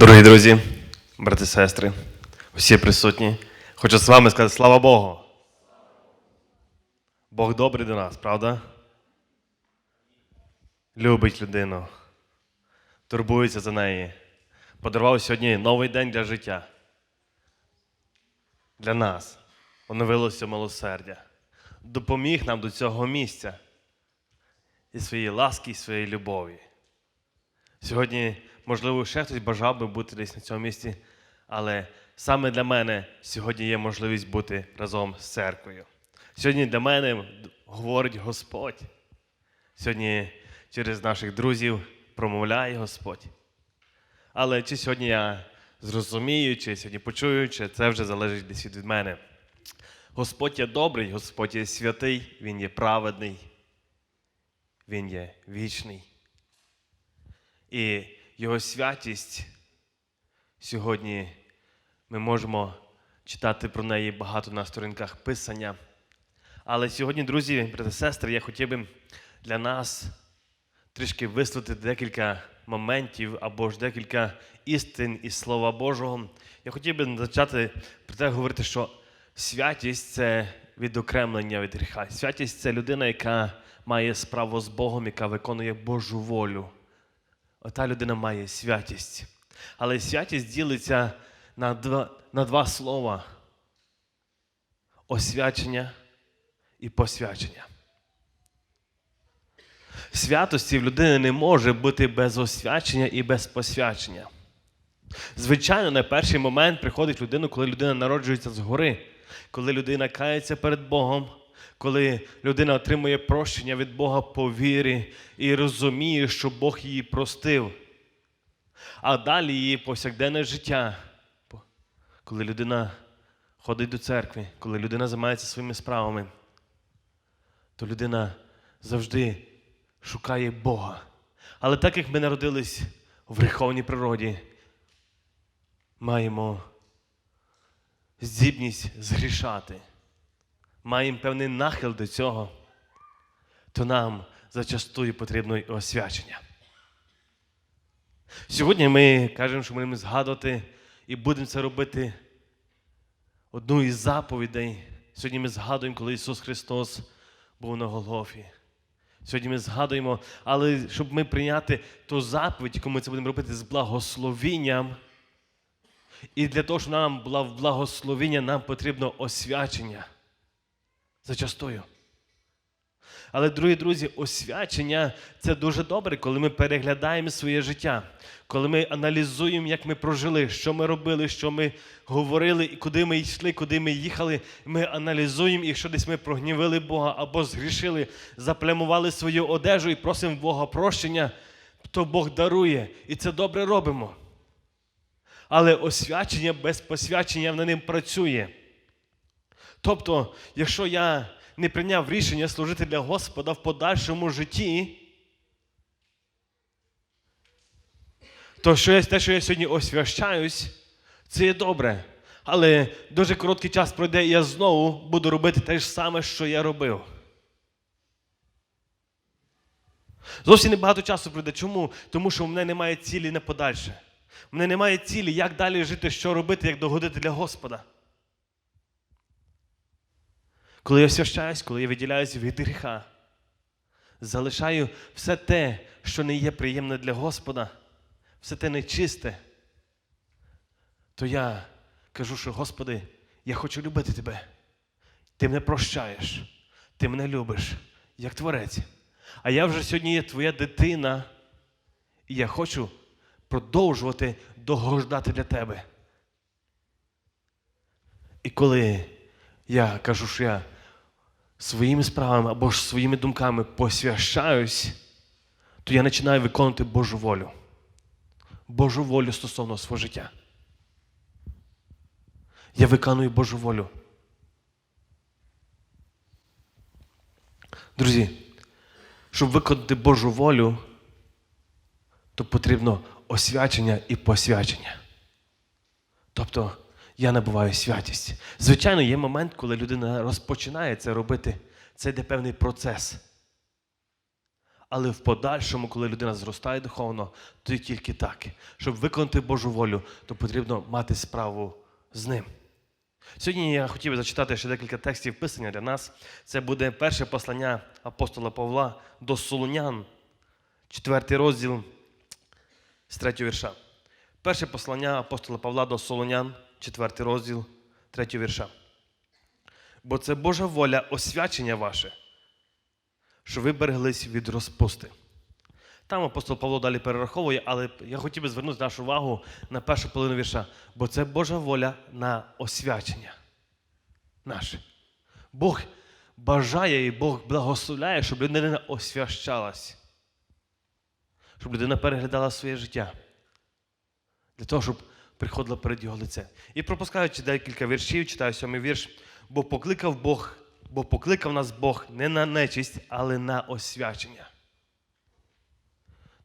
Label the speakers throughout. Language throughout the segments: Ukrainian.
Speaker 1: Дорогі друзі, брати і сестри, всі присутні, хочу з вами сказати слава Богу. Бог добрий до нас, правда? Любить людину, турбується за неї. Подарував сьогодні новий день для життя. Для нас оновилося милосердя. Допоміг нам до цього місця і своєї ласки, і своєї любові. Сьогодні, можливо, ще хтось бажав би бути десь на цьому місці, але саме для мене сьогодні є можливість бути разом з церквою. Сьогодні для мене говорить Господь. Сьогодні через наших друзів промовляє Господь. Але чи сьогодні я зрозумію, чи сьогодні почую, чи це вже залежить десь від мене. Господь є добрий, Господь є святий, Він є праведний, Він є вічний. І Його святість сьогодні ми можемо читати про неї багато на сторінках Писання. Але сьогодні, друзі, брати сестри, я хотів би для нас трішки висловити декілька моментів або ж декілька істин із Слова Божого. Я хотів би почати про те говорити, що святість це відокремлення від гріха. Святість це людина, яка має справу з Богом, яка виконує Божу волю. Ота людина має святість. Але святість ділиться на два, на два слова: освячення і посвячення. Святості в людини не може бути без освячення і без посвячення. Звичайно, на перший момент приходить людина, коли людина народжується згори, коли людина кається перед Богом, коли людина отримує прощення від Бога по вірі і розуміє, що Бог її простив. А далі її повсякденне життя, коли людина ходить до церкви, коли людина займається своїми справами, то людина завжди шукає Бога. Але так як ми народились в гріховній природі, маємо здібність згрішати, маємо певний нахил до цього, то нам зачастую потрібно і освячення. Сьогодні ми кажемо, що ми будемо згадувати і будемо це робити одну із заповідей. Сьогодні ми згадуємо, коли Ісус Христос був на Голгофі. Сьогодні ми згадуємо, але щоб ми прийняти ту заповідь, яку ми це будемо робити з благословінням. І для того, щоб нам було благословіння, нам потрібно освячення. Зачастую. Але, другі друзі, освячення це дуже добре, коли ми переглядаємо своє життя, коли ми аналізуємо, як ми прожили, що ми робили, що ми говорили, і куди ми йшли, куди ми їхали. Ми аналізуємо, якщо десь ми прогнівили Бога або згрішили, заплямували свою одежу і просимо Бога прощення, то Бог дарує. І це добре робимо. Але освячення без посвячення на ним працює. Тобто, якщо я не прийняв рішення служити для Господа в подальшому житті, то що я, те, що я сьогодні освящаюсь, це є добре. Але дуже короткий час пройде, і я знову буду робити те ж саме, що я робив. Зовсім небагато часу пройде. Чому? Тому що в мене немає цілі на подальше. В мене немає цілі, як далі жити, що робити, як догодити для Господа. Коли я освящаюсь, коли я виділяюсь від гріха, залишаю все те, що не є приємне для Господа, все те нечисте, то я кажу, що Господи, я хочу любити Тебе. Ти мене прощаєш, ти мене любиш, як творець. А я вже сьогодні є твоя дитина, і я хочу продовжувати догождати для тебе. І коли я кажу, що я своїми справами або ж своїми думками посвящаюсь, то я починаю виконувати Божу волю. Божу волю стосовно свого життя. Я виконую Божу волю. Друзі, щоб виконати Божу волю, то потрібно освячення і посвячення. Тобто я набуваю святість. Звичайно, є момент, коли людина розпочинає це робити. Це йде певний процес. Але в подальшому, коли людина зростає духовно, то й тільки так. Щоб виконати Божу волю, то потрібно мати справу з ним. Сьогодні я хотів би зачитати ще декілька текстів писання для нас. Це буде перше послання апостола Павла до Солунян, четвертий розділ з третього вірша. Перше послання апостола Павла до Солонян, четвертий розділ, третього вірша. Бо це Божа воля освячення ваше, що ви береглись від розпусти. Там апостол Павло далі перераховує, але я хотів би звернути нашу увагу на першу половину вірша, бо це Божа воля на освячення наше. Бог бажає і Бог благословляє, щоб людина освящалась, щоб людина переглядала своє життя для того, щоб приходила перед його лице. І пропускаючи декілька віршів, читаю сьомий вірш, бо покликав Бог, бо покликав нас Бог не на нечисть, але на освячення.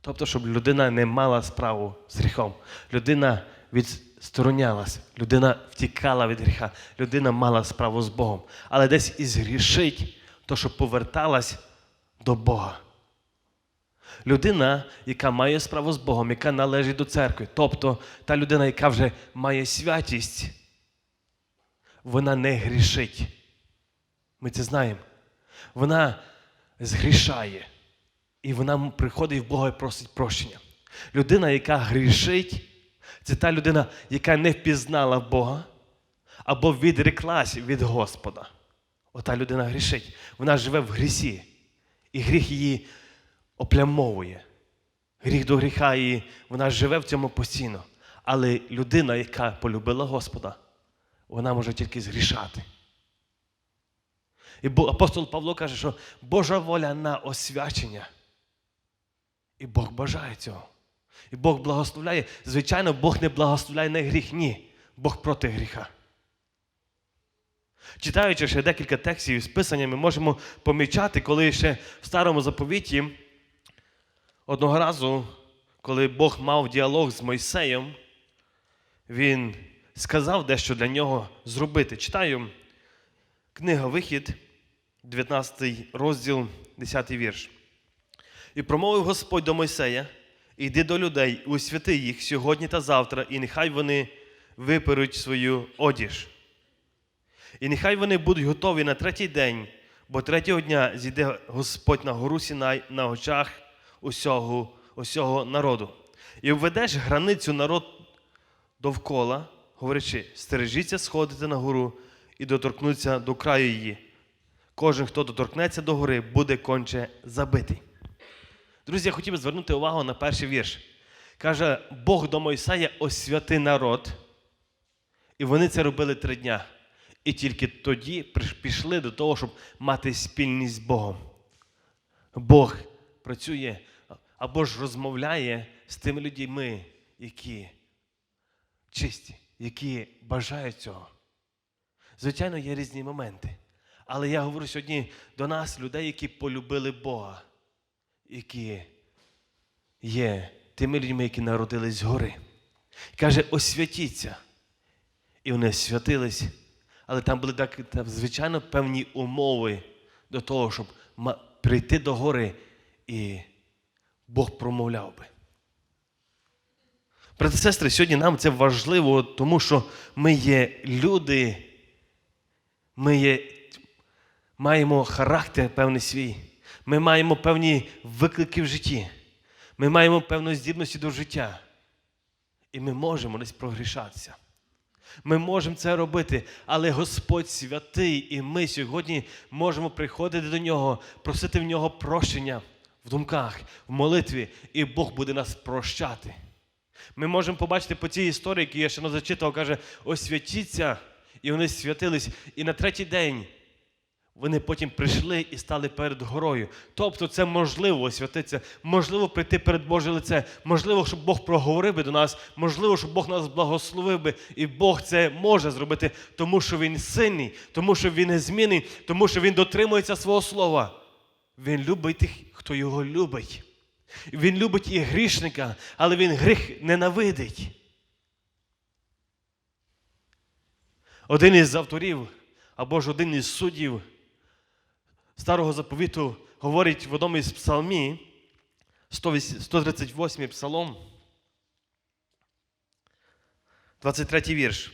Speaker 1: Тобто, щоб людина не мала справу з гріхом. Людина відсторонялась, людина втікала від гріха, людина мала справу з Богом. Але десь і згрішить, то щоб поверталась до Бога. Людина, яка має справу з Богом, яка належить до церкви, тобто та людина, яка вже має святість, вона не грішить. Ми це знаємо. Вона згрішає. І вона приходить в Бога і просить прощення. Людина, яка грішить, це та людина, яка не впізнала Бога або відреклась від Господа. Ота людина грішить. Вона живе в грісі. І гріх її оплямовує. Гріх до гріха її, вона живе в цьому постійно. Але людина, яка полюбила Господа, вона може тільки згрішати. І апостол Павло каже, що Божа воля на освячення. І Бог бажає цього. І Бог благословляє. Звичайно, Бог не благословляє на гріх. Ні. Бог проти гріха. Читаючи ще декілька текстів з Писання, ми можемо помічати, коли ще в старому заповіті одного разу, коли Бог мав діалог з Мойсеєм, він сказав дещо для нього зробити. Читаю книга Вихід, 19 розділ, 10 вірш. І промовив Господь до Мойсея: Іди до людей, усвяти їх сьогодні та завтра, і нехай вони виперуть свою одіж. І нехай вони будуть готові на третій день, бо третього дня зійде Господь на гору Сінай на очах усього, усього народу. І введеш границю народ довкола, говорячи, стережіться сходити на гору і доторкнуться до краю її. Кожен, хто доторкнеться до гори, буде конче забитий. Друзі, я хотів би звернути увагу на перший вірш. Каже, Бог до Мойсея освяти народ. І вони це робили три дня. І тільки тоді пішли до того, щоб мати спільність з Богом. Бог працює або ж розмовляє з тими людьми, які чисті, які бажають цього. Звичайно, є різні моменти. Але я говорю сьогодні до нас, людей, які полюбили Бога, які є тими людьми, які народились згори. Каже, освятіться. І вони святились, але там були так, звичайно певні умови до того, щоб прийти до гори і Бог промовляв би. Брати сестри, сьогодні нам це важливо, тому що ми є люди, ми є, маємо характер певний свій, ми маємо певні виклики в житті, ми маємо певну здібності до життя. І ми можемо десь прогрішатися. Ми можемо це робити, але Господь святий, і ми сьогодні можемо приходити до нього, просити в нього прощення в думках, в молитві, і Бог буде нас прощати. Ми можемо побачити по цій історії, яку я ще не зачитував, каже, освятіться, і вони святились. І на третій день вони потім прийшли і стали перед горою. Тобто це можливо освятитися, можливо прийти перед Боже лице, можливо, щоб Бог проговорив би до нас, можливо, щоб Бог нас благословив би, і Бог це може зробити, тому що Він сильний, тому що Він незмінний, тому що Він дотримується свого слова. Він любить тих, хто його любить. Він любить і грішника, але він гріх ненавидить. Один із авторів, або ж один із суддів старого заповіту говорить в одному із псалмі, 108 138 псалом, 23 вірш.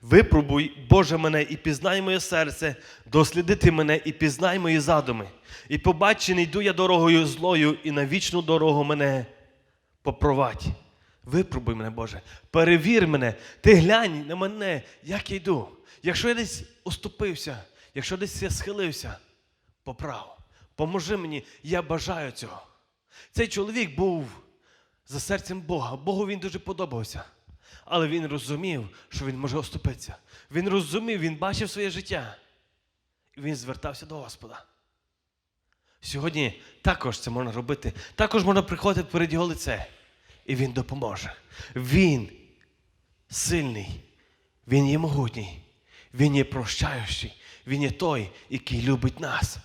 Speaker 1: Випробуй, Боже, мене і пізнай моє серце, дослідити мене і пізнай мої задуми. І побач, чи не йду я дорогою злою, і на вічну дорогу мене попровадь. Випробуй мене, Боже, перевір мене, ти глянь на мене, як я йду. Якщо я десь уступився, якщо десь я схилився, поправ. Поможи мені, я бажаю цього. Цей чоловік був за серцем Бога. Богу він дуже подобався. Але він розумів, що він може оступитися. Він розумів, він бачив своє життя. І він звертався до Господа. Сьогодні також це можна робити. Також можна приходити перед його лице. І він допоможе. Він сильний, він є могутній, він є прощаючий, він є той, який любить нас.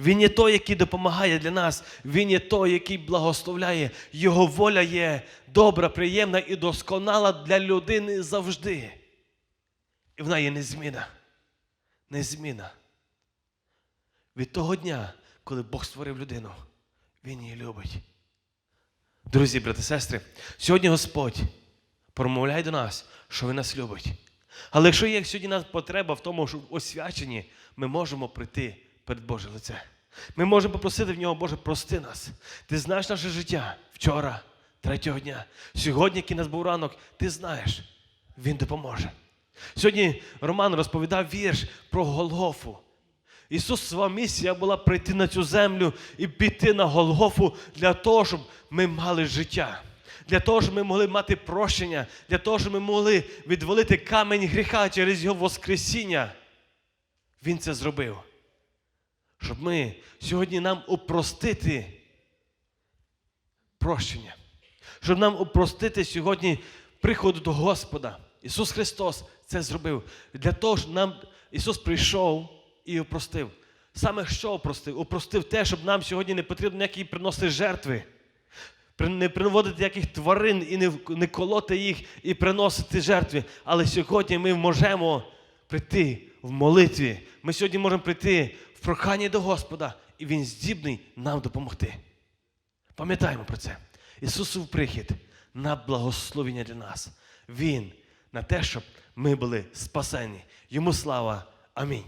Speaker 1: Він є той, який допомагає для нас. Він є той, який благословляє. Його воля є добра, приємна і досконала для людини завжди. І вона є незмінна. Незмінна. Від того дня, коли Бог створив людину, Він її любить. Друзі, брати сестри, сьогодні Господь промовляє до нас, що Він нас любить. Але якщо є сьогодні нас потреба в тому, що в освяченні ми можемо прийти перед Боже лице. Ми можемо попросити в нього, Боже, прости нас. Ти знаєш наше життя вчора, третього дня. Сьогодні, який нас був ранок, ти знаєш, Він допоможе. Сьогодні Роман розповідав вірш про Голгофу. Ісусова місія була прийти на цю землю і піти на Голгофу для того, щоб ми мали життя. Для того, щоб ми могли мати прощення, для того, щоб ми могли відвалити камінь гріха через Його Воскресіння. Він це зробив. Щоб ми сьогодні нам упростити прощення. Щоб нам упростити сьогодні приходу до Господа. Ісус Христос це зробив. Для того, щоб нам Ісус прийшов і опростив. Саме що опростив? Опростив те, щоб нам сьогодні не потрібно ніякі приносити жертви, не приводити ніяких тварин і не, колоти їх і приносити жертви. Але сьогодні ми можемо прийти в молитві. Ми сьогодні можемо прийти проханні до Господа, і Він здібний нам допомогти. Пам'ятаємо про це. Ісусов прихід на благословення для нас. Він на те, щоб ми були спасені. Йому слава. Амінь.